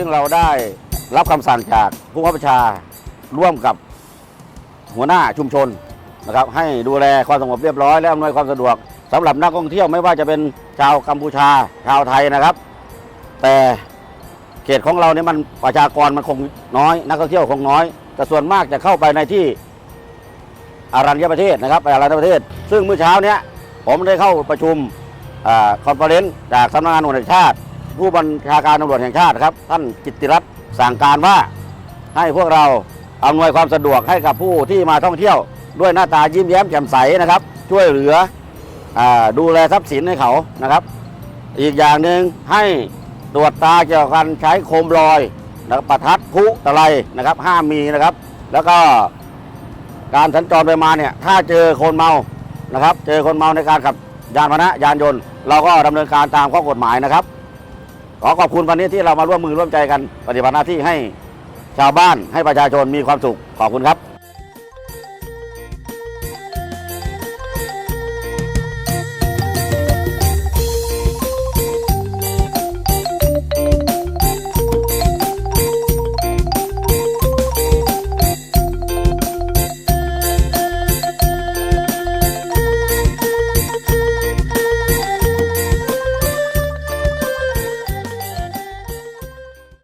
ซึ่งเราได้รับคำสั่งจากผู้บังคับบัญชาร่วมกับหัวหน้าชุมชนนะครับ ให้ดูแลความสงบเรียบร้อยและอำนวยความสะดวกสำหรับนักท่องเที่ยวไม่ว่าจะเป็นชาวกัมพูชาชาวไทยนะครับ แต่เขตของเราเนี่ยมันประชากรมันคงน้อย นักท่องเที่ยวคงน้อย แต่ส่วนมากจะเข้าไปในที่อารัญญประเทศนะครับไปอารัญญประเทศ ซึ่งเมื่อเช้าเนี้ยผมได้เข้าประชุมคอนเฟอเรนซ์จากสำนักงานตำรวจแห่งชาติ ผู้บัญชาการตำรวจแห่งชาติครับ ท่านกิตติรัตน์สั่งการว่าให้พวกเราอำนวยความสะดวกให้กับผู้ที่มาท่องเที่ยว ด้วยหน้าตายิ้มแย้มแจ่มใสนะครับ ช่วยเหลืออดูแลทรัพย์สินให้เขานะครับ อีกอย่างหนึ่งให้ตรวจตาเกี่ยวกับการใช้โคมลอยนะครับประทัดพุตะไลนะครับ ห้ามมีนะครับ แล้วก็การสัญจรไปมาเนี่ยถ้าเจอคนเมานะครับ เจอคนเมาในการขับยานพาหนะยานยนต์ เราก็ดำเนินการตามข้อกฎหมายนะครับ ขอขอบคุณวันนี้ที่เรามาร่วมมือร่วมใจกันปฏิบัติหน้าที่ให้ชาวบ้านให้ประชาชนมีความสุขขอบคุณครับ